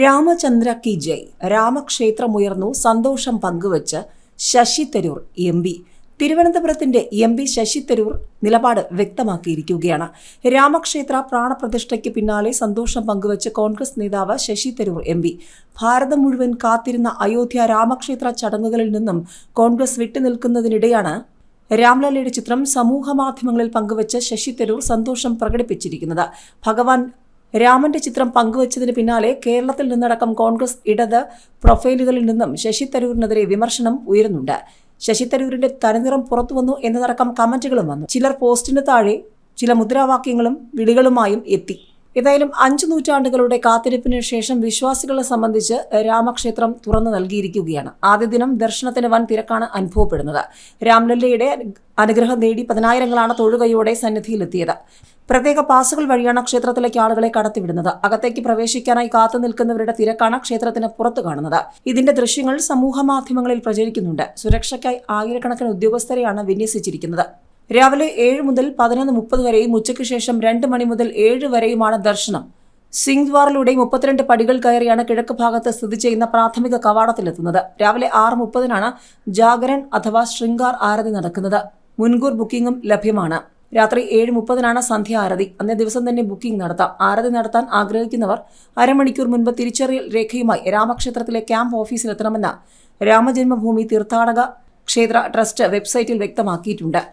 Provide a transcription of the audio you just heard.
രാമചന്ദ്ര കി ജയ് രാമക്ഷേത്രമുയർന്നു സന്തോഷം പങ്കുവച്ച് ശശി തരൂർ എം പി. തിരുവനന്തപുരത്തിന്റെ എം പി ശശി തരൂർ നിലപാട് വ്യക്തമാക്കിയിരിക്കുകയാണ്. രാമക്ഷേത്ര പ്രാണപ്രതിഷ്ഠയ്ക്ക് പിന്നാലെ സന്തോഷം പങ്കുവച്ച് കോൺഗ്രസ് നേതാവ് ശശി തരൂർ എം പി. ഭാരതം മുഴുവൻ കാത്തിരുന്ന അയോധ്യ രാമക്ഷേത്ര ചടങ്ങുകളിൽ നിന്നും കോൺഗ്രസ് വിട്ടുനിൽക്കുന്നതിനിടെയാണ് രാംലാലയുടെ ചിത്രം സമൂഹ മാധ്യമങ്ങളിൽ പങ്കുവച്ച് ശശി തരൂർ സന്തോഷം പ്രകടിപ്പിച്ചിരിക്കുന്നത്. ഭഗവാൻ രാമന്റെ ചിത്രം പങ്കുവച്ചതിന് പിന്നാലെ കേരളത്തിൽ നിന്നടക്കം കോൺഗ്രസ് ഇടത് പ്രൊഫൈലുകളിൽ നിന്നും ശശി തരൂരിനെതിരെ വിമർശനം ഉയരുന്നുണ്ട്. ശശി തരൂരിന്റെ തനിനിറം പുറത്തുവന്നു എന്നതടക്കം കമന്റുകളും വന്നു. ചിലർ പോസ്റ്റിന് താഴെ ചില മുദ്രാവാക്യങ്ങളും വിളികളുമായും എത്തി. ഏതായാലും അഞ്ചു നൂറ്റാണ്ടുകളുടെ കാത്തിരിപ്പിന് ശേഷം വിശ്വാസികളെ സംബന്ധിച്ച് രാമക്ഷേത്രം തുറന്നു നൽകിയിരിക്കുകയാണ്. ആദ്യ ദിനം ദർശനത്തിന് വൻ തിരക്കാണ് അനുഭവപ്പെടുന്നത്. രാംലല്ലയുടെ അനുഗ്രഹം നേടി പതിനായിരങ്ങളാണ് തൊഴുകയോടെ സന്നിധിയിലെത്തിയത്. പ്രത്യേക പാസുകൾ വഴിയാണ് ക്ഷേത്രത്തിലേക്ക് ആളുകളെ കടത്തിവിടുന്നത്. അകത്തേക്ക് പ്രവേശിക്കാനായി കാത്തു നിൽക്കുന്നവരുടെ തിരക്കാണ് ക്ഷേത്രത്തിന് പുറത്തു കാണുന്നത്. ഇതിന്റെ ദൃശ്യങ്ങൾ സമൂഹ മാധ്യമങ്ങളിൽ പ്രചരിക്കുന്നുണ്ട്. സുരക്ഷയ്ക്കായി ആയിരക്കണക്കിന് ഉദ്യോഗസ്ഥരെയാണ് വിന്യസിച്ചിരിക്കുന്നത്. രാവിലെ ഏഴ് മുതൽ പതിനൊന്ന് മുപ്പത് വരെയും ഉച്ചയ്ക്ക് ശേഷം രണ്ട് മണി മുതൽ ഏഴ് വരെയുമാണ് ദർശനം. സിംഗ്ദ്വാറിലൂടെ മുപ്പത്തിരണ്ട് പടികൾ കയറിയാണ് കിഴക്ക് ഭാഗത്ത് സ്ഥിതി ചെയ്യുന്ന പ്രാഥമിക കവാടത്തിലെത്തുന്നത്. രാവിലെ ആറ് മുപ്പതിനാണ് ജാഗരൻ അഥവാ ശൃംഗാർ ആരതി നടക്കുന്നത്. മുൻകൂർ ബുക്കിംഗും ലഭ്യമാണ്. രാത്രി ഏഴ് മുപ്പതിനാണ് സന്ധ്യ ആരതി. അന്നേ ദിവസം തന്നെ ബുക്കിംഗ് നടത്താം. ആരതി നടത്താൻ ആഗ്രഹിക്കുന്നവർ അരമണിക്കൂർ മുൻപ് തിരിച്ചറിയൽ രേഖയുമായി രാമക്ഷേത്രത്തിലെ ക്യാമ്പ് ഓഫീസിലെത്തണമെന്ന് രാമജന്മഭൂമി തീർത്ഥാടക ക്ഷേത്ര ട്രസ്റ്റ് വെബ്സൈറ്റിൽ വ്യക്തമാക്കിയിട്ടുണ്ട്.